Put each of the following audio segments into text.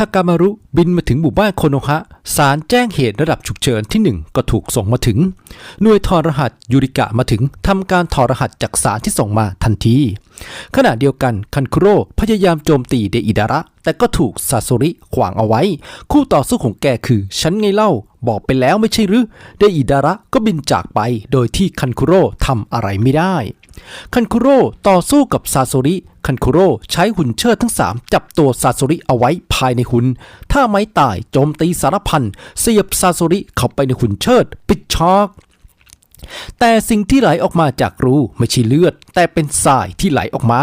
ทากามารุบินมาถึงหมู่บ้านโคโนฮะสารแจ้งเหตุระดับฉุกเฉินที่หนึ่งก็ถูกส่งมาถึง หน่วยถอดรหัสยูริกะมาถึงทำการถอดรหัสจากสารที่ส่งมาทันที ขณะเดียวกันคันคุโร่พยายามโจมตีเดอิดาระ แต่ก็ถูกซาโซริขวางเอาไว้ คู่ต่อสู้ของแกคือฉันไงเล่า บอกไปแล้วไม่ใช่หรือเดอิดาระก็บินจากไป โดยที่คันคุโร่ทำอะไรไม่ได้ คันคุโร่ต่อสู้กับซาโซริ คันคุโร่ใช้หุ่นเชิดทั้งสามจับตัวซาโซริเอาไว้ภายในหุ่น ถ้าไม้ตายโจมตีสารพัน เสียบซาโซริเข้าไปในหุ่นเชิด ปิดช็อกแต่สิ่งที่ไหลออกมาจากรูไม่ใช่เลือด แต่เป็นทรายที่ไหลออกมา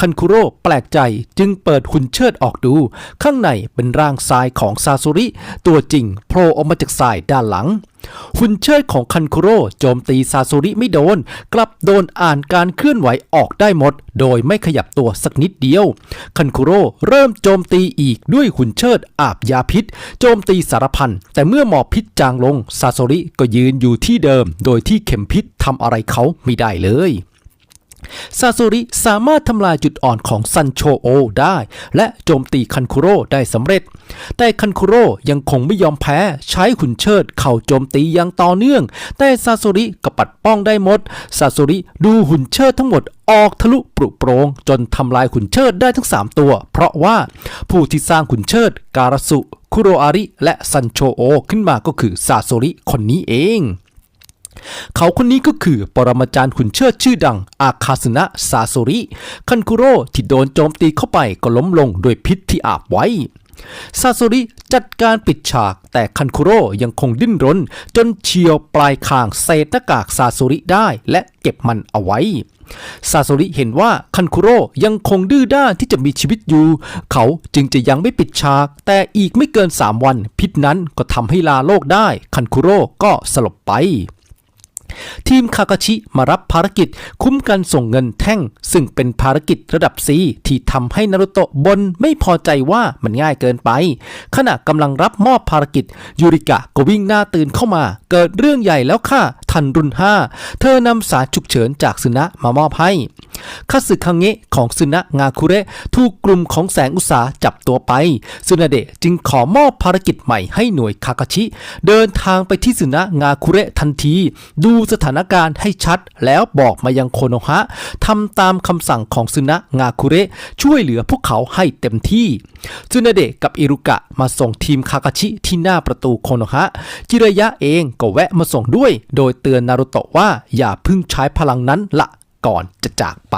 คันคุโร่แปลกใจจึงเปิดหุ่นเชิดออกดู ข้างในเป็นร่างทรายของซาซุริ ตัวจริงโผล่ออกมาจากทรายด้านหลังหุ่นเชิดของคันคุโร่โจมตีซาซูริไม่โดน กลับโดนอ่านการเคลื่อนไหวออกได้หมด โดยไม่ขยับตัวสักนิดเดียว คันคุโร่เริ่มโจมตีอีกด้วยหุ่นเชิดอาบยาพิษ โจมตีสารพันแต่เมื่อหมอบพิษจางลงซาซูริก็ยืนอยู่ที่เดิม โดยที่เข็มพิษทำอะไรเขาไม่ได้เลย ซาซูริสามารถทำลายจุดอ่อนของซันโชโอได้ และโจมตีคันคุโร่ได้สำเร็จ แต่คันคุโร่ยังคงไม่ยอมแพ้ใช้ขุนเชิดเข่าโจมตีอย่างต่อเนื่อง แต่ซาซูริก็ปัดป้องได้หมด ซาซูริดูหุ่นเชิดทั้งหมดออกทะลุปรุโปรง จนทำลายขุนเชิดได้ทั้ง 3 ตัว เพราะว่าผู้ที่สร้างขุนเชิด การสุ คุโรอาริ และซันโชโอขึ้นมาก็คือซาซูริคนนี้เอง เขาคนนี้ก็คือปรมาจารย์ขุนเชิดชื่อดัง อาคาสนะซาซุริ คันคุโร่ที่โดนโจมตีเข้าไปก็ล้มลงด้วยพิษที่อาบไว้ ซาซุริจัดการปิดฉาก แต่คันคุโร่ยังคงดิ้นรน จนเฉียวปลายคางเศษหน้ากากซาซุริได้และเก็บมันเอาไว้ ซาโซริเห็นว่าคันคุโร่ยังคงดื้อด้านที่จะมีชีวิตอยู่ เขาจึงจะยังไม่ปิดฉาก แต่อีกไม่เกิน 3 วัน พิษนั้นก็ทำให้ลาโลกได้ คันคุโร่ก็สลบไป ทีมคากาชิมารับภารกิจคุ้มกันส่งเงินแท่ง ซึ่งเป็นภารกิจระดับ C ที่ทำให้นารุโตะบนไม่พอใจว่ามันง่ายเกินไป ขณะกำลังรับมอบภารกิจ ยูริกะก็วิ่งหน้าตื่นเข้ามา เกิดเรื่องใหญ่แล้วค่ะทันรุ่นห้าเธอนำสารฉุกเฉินจากซึนะมามอบให้ คาสึคังเงะของซึนะงาคุเระถูกกลุ่มของแสงอุตสาจับตัวไปซึนาเดะจึงขอมอบภารกิจใหม่ให้หน่วยคากาชิ เดินทางไปที่ซึนะงาคุเระทันที ดูสถานการณ์ให้ชัด แล้วบอกมายังโคโนฮะทำตามคำสั่งของซึนะงาคุเระช่วยเหลือพวกเขาให้เต็มที่ซึนาเดะกับอิรุกะมาส่งทีมคากาชิที่หน้าประตูโคโนฮะจิระยะเองก็แวะมาส่งด้วย โดยเตือนนารุโตะว่าอย่าพึ่งใช้พลังนั้นละ ก่อนจะจากไป